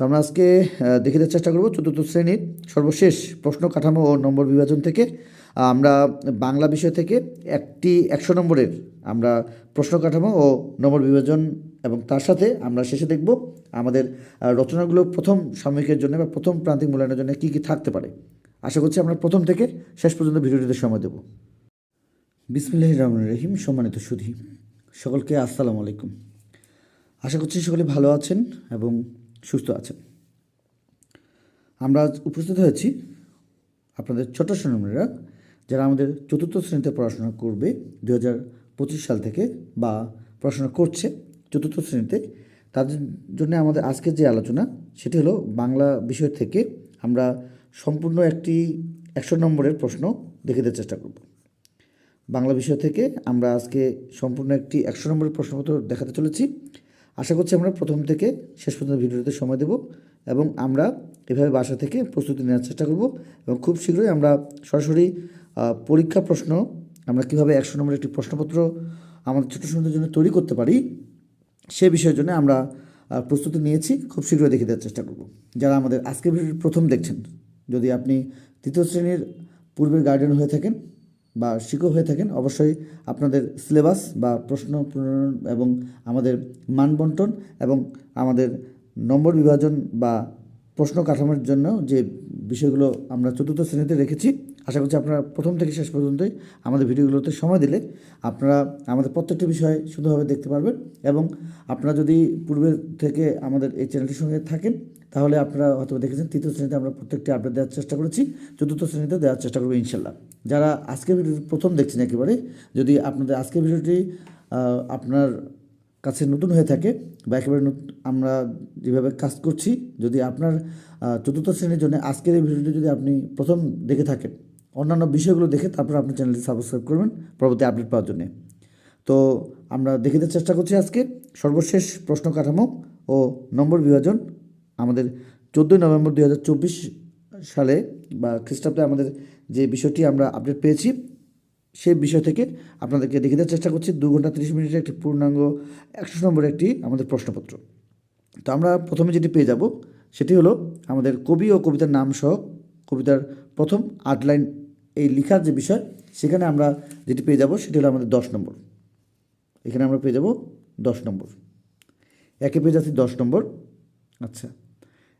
তো আমরা আজকে দেখে দেওয়ার চেষ্টা করব চতুর্থ শ্রেণির সর্বশেষ প্রশ্ন কাঠামো ও নম্বর বিভাজন থেকে। আমরা বাংলা বিষয় থেকে একটি একশো নম্বরের আমরা প্রশ্ন কাঠামো ও নম্বর বিভাজন এবং তার সাথে আমরা শেষে দেখব আমাদের রচনাগুলো প্রথম সাময়িকের জন্য বা প্রথম প্রান্তিক মূল্যায়নের জন্য কী কী থাকতে পারে। আশা করছি আমরা প্রথম থেকে শেষ পর্যন্ত ভিডিওটিতে সময় দেব। বিসমিল্লাহ রহমান রহিম, সম্মানিত সুধী। সকলকে আসসালামু আলাইকুম। আশা করছি সকলে ভালো আছেন এবং সুস্থ আছেন। আমরা আজ উপস্থিত হয়েছি আপনাদের ছোট শ্রেণীরা যারা আমাদের চতুর্থ শ্রেণীতে পড়াশোনা করবে দু হাজার পঁচিশ সাল থেকে বা পড়াশোনা করছে চতুর্থ শ্রেণীতে, তাদের জন্য আমাদের আজকের যে আলোচনা সেটি হলো বাংলা বিষয় থেকে আমরা সম্পূর্ণ একটি একশো নম্বরের প্রশ্ন দেখে দেওয়ার চেষ্টা করব। বাংলা বিষয় থেকে আমরা আজকে সম্পূর্ণ একটি একশো নম্বরের প্রশ্নপত্র দেখাতে চলেছি। আশা করছি আমরা প্রথম থেকে শেষ পর্যন্ত ভিডিওতে সময় দেব এবং আমরা এভাবে বাসা থেকে প্রস্তুতি নেওয়ার চেষ্টা করব এবং খুব শীঘ্রই আমরা সরাসরি পরীক্ষা প্রশ্ন, আমরা কীভাবে একশো নম্বরের একটি প্রশ্নপত্র আমাদের ছোটো সন্তানের জন্য তৈরি করতে পারি, সে বিষয়ের জন্য আমরা প্রস্তুতি নিয়েছি। খুব শীঘ্রই দেখে দেওয়ার চেষ্টা করব। যারা আমাদের আজকের ভিডিওটি প্রথম দেখছেন, যদি আপনি তৃতীয় শ্রেণির পূর্বের গার্ডিয়ান হয়ে থাকেন বা শিক্ষক হয়ে থাকেন, অবশ্যই আপনাদের সিলেবাস বা প্রশ্ন প্রণয়ন এবং আমাদের মান বন্টন এবং আমাদের নম্বর বিভাজন বা প্রশ্ন কাঠামোর জন্য যে বিষয়গুলো আমরা চতুর্থ শ্রেণীতে রেখেছি আশা করছি আপনারা প্রথম থেকে শেষ পর্যন্তই আমাদের ভিডিওগুলোতে সময় দিলে আপনারা আমাদের প্রত্যেকটি বিষয় শুধুভাবে দেখতে পারবেন এবং আপনারা যদি পূর্বের থেকে আমাদের এই চ্যানেলটির সঙ্গে থাকেন, তাহলে আপনারা হয়তো দেখেছেন তৃতীয় শ্রেণীতে আমরা প্রত্যেকটি আপডেট দেওয়ার চেষ্টা করেছি, চতুর্থ শ্রেণীতে দেওয়ার চেষ্টা করব ইনশাল্লাহ যারা আজকের ভিডিওটি প্রথম দেখছেন একেবারে, যদি আপনাদের আজকের ভিডিওটি আপনার কাছে নতুন হয়ে থাকে বা একেবারে আমরা যেভাবে কাজ করছি, যদি আপনার চতুর্থ শ্রেণির জন্য আজকের এই ভিডিওটি যদি আপনি প্রথম দেখে থাকেন অন্যান্য বিষয়গুলো দেখে তারপর আপনি চ্যানেলটি সাবস্ক্রাইব করবেন পরবর্তী আপডেট পাওয়ার জন্য। তো আমরা দেখে দেওয়ার চেষ্টা করছি আজকে। সর্বশেষ প্রশ্ন কাঠামো ও নম্বর বিভাজন আমাদের চোদ্দোই নভেম্বর দুই হাজার চব্বিশ সালে বা খ্রিস্টাব্দে আমাদের যে বিষয়টি আমরা আপডেট পেয়েছি, সেই বিষয় থেকে আপনাদেরকে দেখে দেওয়ার চেষ্টা করছি। দু ঘণ্টা তিরিশ মিনিটের একটি পূর্ণাঙ্গ একশো নম্বরের একটি আমাদের প্রশ্নপত্র। তো আমরা প্রথমে যেটি পেয়ে যাব, সেটি হলো আমাদের কবি ও কবিতার নাম সহ কবিতার প্রথম আটলাইন এই লেখার যে বিষয়, সেখানে আমরা যেটি পেয়ে যাব সেটি হলো আমাদের দশ নম্বর। এখানে আমরা পেয়ে যাব দশ নম্বর। একে পেয়ে যাচ্ছি দশ নম্বর। আচ্ছা।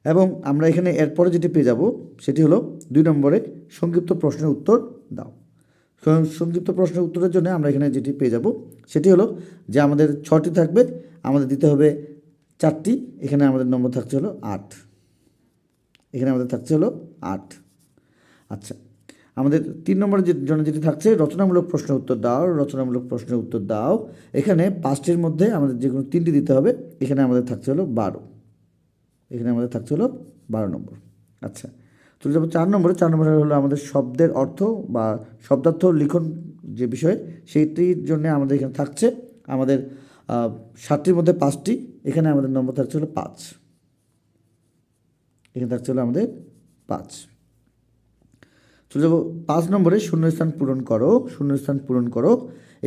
এবং আমরা এখানে এরপরে যেটি পেয়ে যাব, সেটি হলো দুই নম্বরে সংক্ষিপ্ত প্রশ্নের উত্তর দাও। সংক্ষিপ্ত প্রশ্নের উত্তরের জন্য আমরা এখানে যেটি পেয়ে যাব, সেটি হলো যে আমাদের ছটি থাকবে, আমাদের দিতে হবে চারটি, এখানে আমাদের নম্বর থাকছে হলো আট। এখানে আমাদের থাকছে হলো আট। আচ্ছা আমাদের তিন নম্বরের যে জন্য যেটি থাকছে, রচনামূলক প্রশ্নের উত্তর দাও, রচনামূলক প্রশ্নের উত্তর দাও। এখানে পাঁচটির মধ্যে আমাদের যে কোনো তিনটি দিতে হবে, এখানে আমাদের থাকছে হলো বারো। এখানে আমাদের থাকছে হলো বারো নম্বর। আচ্ছা চলে যাব চার নম্বরে। চার নম্বরে হলো আমাদের শব্দের অর্থ বা শব্দার্থ লিখন যে বিষয়, সেইটির জন্য আমাদের এখানে থাকছে আমাদের সাতটির মধ্যে পাঁচটি, এখানে আমাদের নম্বর থাকছে হলো পাঁচ। এখানে থাকছে হলো আমাদের পাঁচ। চলে যাব পাঁচ নম্বরে শূন্যস্থান পূরণ করো, শূন্যস্থান পূরণ করো।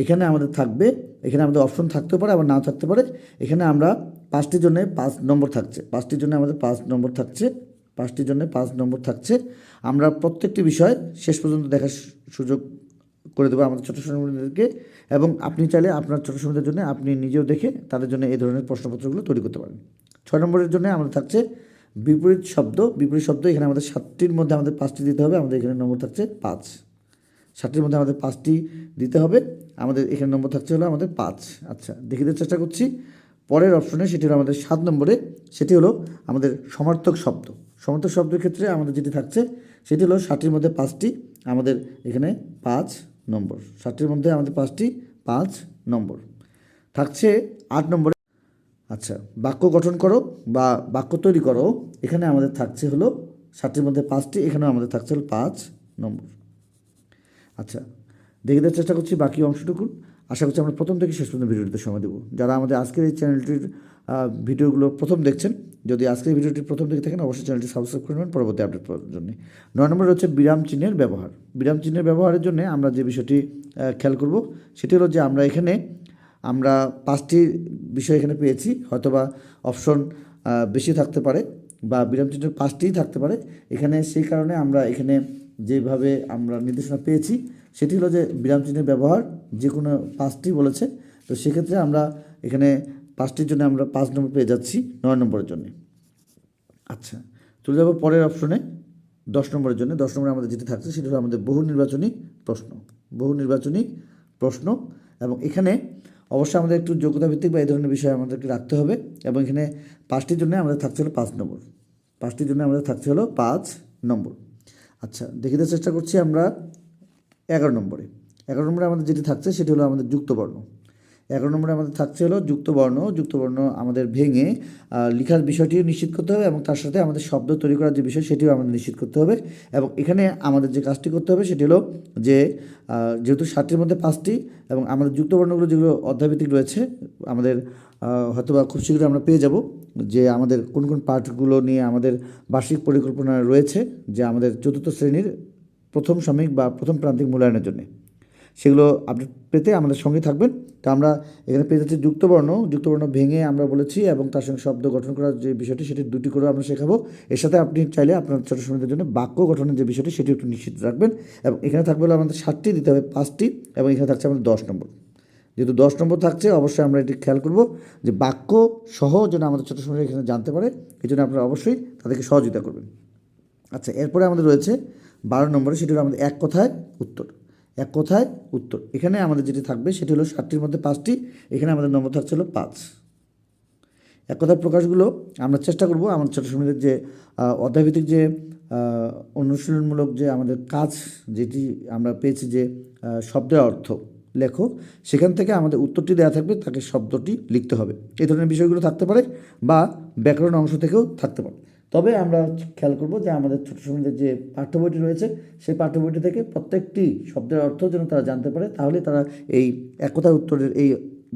এখানে আমাদের থাকবে, এখানে আমাদের অপশন থাকতে পারে, আবার নাও থাকতে পারে। এখানে আমরা পাঁচটির জন্য পাঁচ নম্বর থাকছে, পাঁচটির জন্য আমাদের পাঁচ নম্বর থাকছে, পাঁচটির জন্য পাঁচ নম্বর থাকছে। আমরা প্রত্যেকটি বিষয় শেষ পর্যন্ত দেখার সুযোগ করে দেবো আমাদের ছোটো শ্রেণীদেরকে এবং আপনি চাইলে আপনার ছোটো শ্রেণীদের জন্য আপনি নিজেও দেখে তাদের জন্য এই ধরনের প্রশ্নপত্রগুলো তৈরি করতে পারেন। ছয় নম্বরের জন্য আমাদের থাকছে বিপরীত শব্দ বিপরীত শব্দ এখানে আমাদের সাতটির মধ্যে আমাদের পাঁচটি দিতে হবে, আমাদের এখানে নম্বর থাকছে পাঁচ। সাতটির মধ্যে আমাদের পাঁচটি দিতে হবে, আমাদের এখানে নম্বর থাকছে হলো আমাদের পাঁচ। আচ্ছা দেখে দেওয়ার চেষ্টা করছি। পরের অপশনে সেটি হলো আমাদের সাত নম্বরে, সেটি হলো আমাদের সমার্থক শব্দ। সমার্থক শব্দের ক্ষেত্রে আমাদের যেটি থাকছে, সেটি হলো ষাটটির মধ্যে পাঁচটি, আমাদের এখানে পাঁচ নম্বর। ষাটটির মধ্যে আমাদের পাঁচটি, পাঁচ নম্বর। থাকছে আট নম্বরে আচ্ছা বাক্য গঠন করো বা বাক্য তৈরি করো, এখানে আমাদের থাকছে হলো ষাটটির মধ্যে পাঁচটি, এখানেও আমাদের থাকছে হলো পাঁচ নম্বর। আচ্ছা দেখে দেওয়ার চেষ্টা করছি বাকি অংশটুকু। আশা করছি আমরা প্রথম থেকে শেষ পর্যন্ত ভিডিওটিতে সময় দেবো। যারা আমাদের আজকের এই চ্যানেলটির ভিডিওগুলো প্রথম দেখছেন, যদি আজকের ভিডিওটি প্রথম দেখে থাকেন, অবশ্যই চ্যানেলটি সাবস্ক্রাইব করে নেবেন পরবর্তী আপডেট পাওয়ার জন্য। নয় নম্বর হচ্ছে বিরাম চিহ্নের ব্যবহার। বিরাম চিহ্নের ব্যবহারের জন্য আমরা যে বিষয়টি খেয়াল করব, সেটি হলো যে আমরা এখানে আমরা পাঁচটি বিষয় এখানে পেয়েছি, হয়তোবা অপশন বেশি থাকতে পারে বা বিরাম চিহ্নের পাঁচটিই থাকতে পারে। এখানে সেই কারণে আমরা এখানে যেভাবে আমরা নির্দেশনা পেয়েছি, সেটি হলো যে বিরাম চিহ্নের ব্যবহার যে কোনো পাঁচটি বলেছে। তো সেক্ষেত্রে আমরা এখানে পাঁচটির জন্য আমরা পাঁচ নম্বর পেয়ে যাচ্ছি নয় নম্বরের জন্য। আচ্ছা চলে যাব পরের অপশনে দশ নম্বরের জন্য। দশ নম্বরে আমাদের যেটি থাকছে, সেটি হলো আমাদের বহু নির্বাচনী প্রশ্ন। বহু নির্বাচনী প্রশ্ন এবং এখানে অবশ্যই আমাদের একটু যোগ্যতা ভিত্তিক বা এই ধরনের বিষয় আমাদেরকে রাখতে হবে এবং এখানে পাঁচটির জন্য আমাদের থাকছে হলো পাঁচ নম্বর। পাঁচটির জন্য আমাদের থাকছে হলো পাঁচ নম্বর। আচ্ছা দেখিতে চেষ্টা করছি আমরা এগারো নম্বরে। এগারো নম্বরে আমাদের যেটি থাকছে সেটি হলো আমাদের যুক্তবর্ণ এগারো নম্বরে আমাদের থাকছে হলো যুক্তবর্ণ যুক্তবর্ণ আমাদের ভেঙে লেখার বিষয়টিও নিশ্চিত করতে হবে এবং তার সাথে আমাদের শব্দ তৈরি করার যে বিষয় সেটিও আমাদের নিশ্চিত করতে হবে এবং এখানে আমাদের যে কাজটি করতে হবে সেটি হলো যে যেহেতু সাতটির মধ্যে পাঁচটি এবং আমাদের যুক্তবর্ণগুলো যেগুলো অধ্যায়ভিত্তিক রয়েছে, আমাদের হয়তো বা খুব শীঘ্রই আমরা পেয়ে যাব যে আমাদের কোন কোন পার্টগুলো নিয়ে আমাদের বার্ষিক পরিকল্পনা রয়েছে যে আমাদের চতুর্থ শ্রেণির প্রথম সাময়িক বা প্রথম প্রান্তিক মূল্যায়নের জন্য। সেগুলো আপডেট পেতে আমাদের সঙ্গে থাকবেন। তো আমরা এখানে পেয়ে যাচ্ছি যুক্তবর্ণ। যুক্তবর্ণ ভেঙে আমরা বলেছি এবং তার সঙ্গে শব্দ গঠন করার যে বিষয়টি, সেটি দুটি করে আমরা শেখাবো। এর সাথে আপনি চাইলে আপনার ছোটো শ্রমিকদের জন্য বাক্য গঠনের যে বিষয়টি সেটি একটু নিশ্চিত রাখবেন। এবং এখানে থাকবে হলো আমাদের সাতটি, দিতে হবে পাঁচটি, এবং এখানে থাকছে আমাদের দশ নম্বর। যেহেতু দশ নম্বর থাকছে, অবশ্যই আমরা এটি খেয়াল করব যে বাক্য সহ যেন আমাদের ছোটো শ্রমিক এখানে জানতে পারে, এই জন্য আপনারা অবশ্যই তাদেরকে সহযোগিতা করবেন। আচ্ছা এরপরে আমাদের রয়েছে বারো নম্বরে, সেটি হলো আমাদের এক কথায় উত্তর। এক কথায় উত্তর। এখানে আমাদের যেটি থাকবে সেটি হলো সাতটির মধ্যে পাঁচটি, এখানে আমাদের নম্বর থাকছে হলো পাঁচ। এক কথায় প্রকাশগুলো আমরা চেষ্টা করব আমার ছোটো সময়দের যে অধ্যায়ভিত্তিক যে অনুশীলনমূলক যে আমাদের কাজ যেটি আমরা পেয়েছি যে শব্দের অর্থ লেখো, সেখান থেকে আমাদের উত্তরটি দেওয়া থাকবে, তাকে শব্দটি লিখতে হবে। এই ধরনের বিষয়গুলো থাকতে পারে বা ব্যাকরণ অংশ থেকেও থাকতে পারে। তবে আমরা খেয়াল করব যে আমাদের ছোট সময়দের যে পাঠ্য বইটি রয়েছে, সেই পাঠ্য বইটি থেকে প্রত্যেকটি শব্দের অর্থ যেন তারা জানতে পারে তাহলে তারা এই একতার উত্তরের এই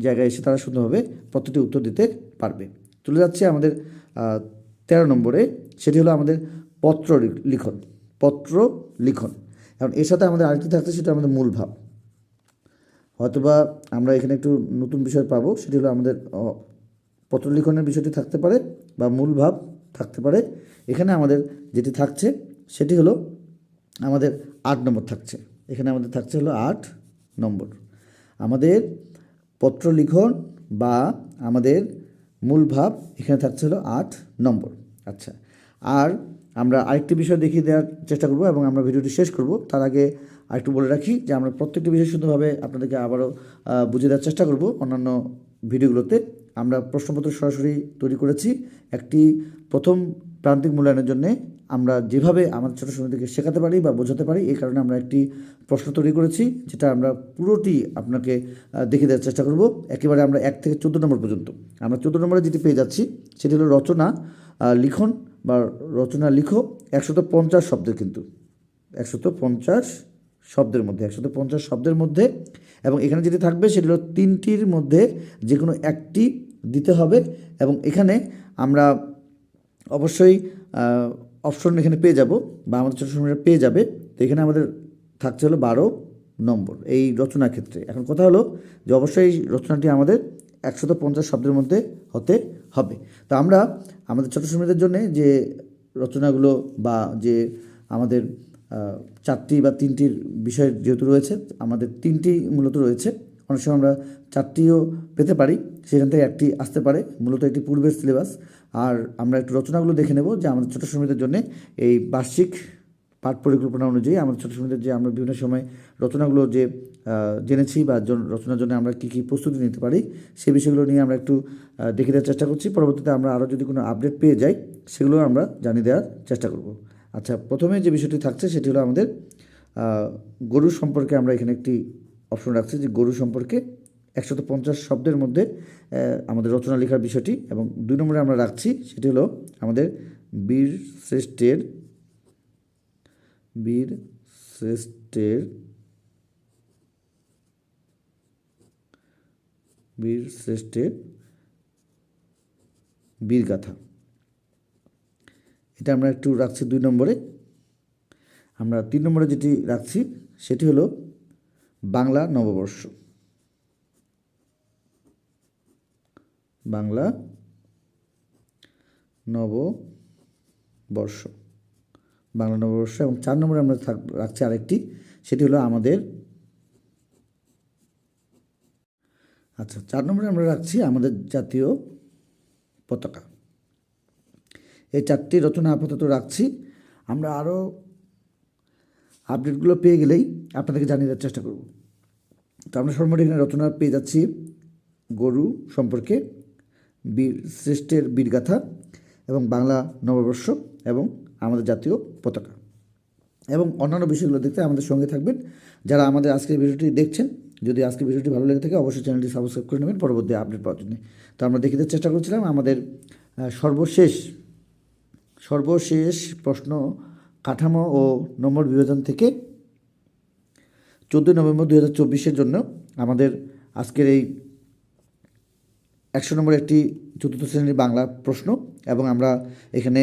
জায়গায় এসে তারা সুন্দরভাবে প্রত্যেকটি উত্তর দিতে পারবে। চলে যাচ্ছে আমাদের তেরো নম্বরে, সেটি হলো আমাদের পত্র লিখন পত্র লিখন। এখন এর সাথে আমাদের আরেকটি থাকছে, সেটা আমাদের মূল ভাব। হয়তোবা আমরা এখানে একটু নতুন বিষয় পাবো, সেটি হলো আমাদের পত্র লিখনের বিষয়টি থাকতে পারে, বা মূল ভাব থাকতে পারে। এখানে আমাদের যেটি থাকছে, সেটি হলো আমাদের আট নম্বর থাকছে। এখানে আমাদের থাকছে হলো আট নম্বর। আমাদের পত্র লিখন বা আমাদের মূল ভাব এখানে থাকছে হলো আট নম্বর। আচ্ছা আর আমরা আরেকটি বিষয় দেখিয়ে দেওয়ার চেষ্টা করব এবং আমরা ভিডিওটি শেষ করব। তার আগে আরেকটু বলে রাখি যে আমরা প্রত্যেকটি বিষয় সুন্দরভাবে আপনাদেরকে আবারও বুঝিয়ে দেওয়ার চেষ্টা করব। অন্যান্য ভিডিওগুলোতে আমরা প্রশ্নপত্র সরাসরি তৈরি করেছি। একটি প্রথম প্রান্তিক মূল্যায়নের জন্য আমরা যেভাবে আমাদের ছোটো সময়দেরকে শেখাতে পারি বা বোঝাতে পারি, এই কারণে আমরা একটি প্রশ্ন তৈরি করেছি, যেটা আমরা পুরোটি আপনাকে দেখে দেওয়ার চেষ্টা করব। একেবারে আমরা এক থেকে চোদ্দ নম্বর পর্যন্ত। আমরা চোদ্দ নম্বরে যেটি পেয়ে যাচ্ছি, সেটি হলো রচনা লিখন বা রচনা লিখো, একশত পঞ্চাশ শব্দের কিন্তু। একশত পঞ্চাশ শব্দের মধ্যে, একশত পঞ্চাশ শব্দের মধ্যে এবং এখানে যেটি থাকবে সেটি হলো তিনটির মধ্যে যে কোনো একটি দিতে হবে এবং এখানে আমরা অবশ্যই অপশন এখানে পেয়ে যাব বা আমাদের ছোটো সময়রা পেয়ে যাবে। তো এখানে আমাদের থাকছে হলো বারো নম্বর, এই রচনার ক্ষেত্রে। এখন কথা হলো যে অবশ্যই রচনাটি আমাদের একশত পঞ্চাশ শব্দের মধ্যে হতে হবে। তো আমরা আমাদের ছোটো সময়দের জন্য যে রচনাগুলো বা যে আমাদের চারটি বা তিনটির বিষয় যেহেতু রয়েছে, আমাদের তিনটি মূলত রয়েছে। অনেক সময় আমরা চারটিও পেতে পারি, সেখান থেকে একটি আসতে পারে, মূলত একটি পূর্বের সিলেবাস। আর আমরা একটু রচনাগুলো দেখে নেব যে আমাদের ছোটো শ্রমিকদের জন্য এই বার্ষিক পাঠ পরিকল্পনা অনুযায়ী আমাদের ছোটো শ্রমিকদের যে আমরা বিভিন্ন সময় রচনাগুলো যে জেনেছি বা রচনার জন্য আমরা কী কী প্রস্তুতি নিতে পারি সেই বিষয়গুলো নিয়ে আমরা একটু দেখে দেওয়ার চেষ্টা করছি। পরবর্তীতে আমরা আরও যদি কোনো আপডেট পেয়ে যাই সেগুলো আমরা জানিয়ে দেওয়ার চেষ্টা করব। আচ্ছা প্রথমে যে বিষয়টি থাকছে সেটি হলো আমাদের গরু সম্পর্কে আমরা এখানে একটি অপশন রাখছি যে গরু সম্পর্কে একশত পঞ্চাশ শব্দের মধ্যে আমাদের রচনা লেখার বিষয়টি এবং দুই নম্বরে আমরা রাখছি সেটি হলো আমাদের বীর শ্রেষ্ঠের বীর শ্রেষ্ঠের বীর শ্রেষ্ঠের বীরগাথা। এটা আমরা একটু রাখছি দুই নম্বরে। আমরা তিন নম্বরে যেটি রাখছি, সেটি হলো বাংলা নববর্ষ। বাংলা নববর্ষ। বাংলা নববর্ষ এবং চার নম্বরে আমরা রাখছি আরেকটি, সেটি হলো আমাদের আচ্ছা চার নম্বরে আমরা রাখছি আমাদের জাতীয় পতাকা। এই চারটি রচনা আপাতত রাখছি। আমরা আরও আপডেটগুলো পেয়ে গেলেই আপনাদেরকে জানিয়ে দেওয়ার চেষ্টা করব। তো আমরা সর্বমোট এখানে রচনা পেয়ে যাচ্ছি গরু সম্পর্কে, বীর, শ্রেষ্ঠের বীরগাথা এবং বাংলা নববর্ষ এবং আমাদের জাতীয় পতাকা। এবং অন্যান্য বিষয়গুলো দেখতে আমাদের সঙ্গে থাকবেন। যারা আমাদের আজকের ভিডিওটি দেখছেন, যদি আজকের ভিডিওটি ভালো লেগে থাকে, অবশ্যই চ্যানেলটি সাবস্ক্রাইব করে নেবেন পরবর্তী আপডেট পাওয়ার জন্য। তো আমরা দেখিতে চেষ্টা করছিলাম আমাদের সর্বশেষ সর্বশেষ প্রশ্ন, কাঠামো ও নম্বর বিভাজন থেকে চোদ্দোই নভেম্বর দু হাজার চব্বিশের জন্য আমাদের আজকের এই একশো নম্বর একটি চতুর্থ শ্রেণির বাংলা প্রশ্ন এবং আমরা এখানে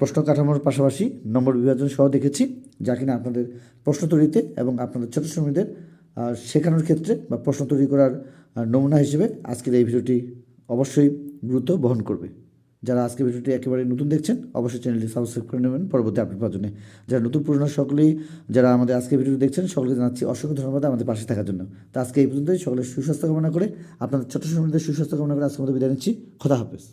প্রশ্ন কাঠামোর পাশাপাশি নম্বর বিভাজন সহ দেখেছি, যা কিনা আপনাদের প্রশ্ন তৈরিতে এবং আপনাদের ছোটো শ্রমিকদের শেখানোর ক্ষেত্রে বা প্রশ্ন তৈরি করার নমুনা হিসেবে আজকের এই ভিডিওটি অবশ্যই গুরুত্ব বহন করবে। যারা আজকে ভিডিওটি একেবারে নতুন দেখছেন, অবশ্যই চ্যানেলটি সাবস্ক্রাইব করে নেবেন। পরবর্তী আপডেট পাওয়ার জন্য যারা নতুন পুরনো সকলেই, যারা আমাদের আজকে ভিডিওটি দেখছেন সকলে জানাচ্ছি অসংখ্য ধন্যবাদ আমাদের পাশে থাকার জন্য। তো আজকে এই পর্যন্তই। সকলের সুস্বাস্থ্য কামনা করে আপনাদের ছোট সম্বন্ধে সুস্বাস্থ্য কামনা করে আজকে আমাদের বিদায় নিচ্ছি। খোদা হাফেজ।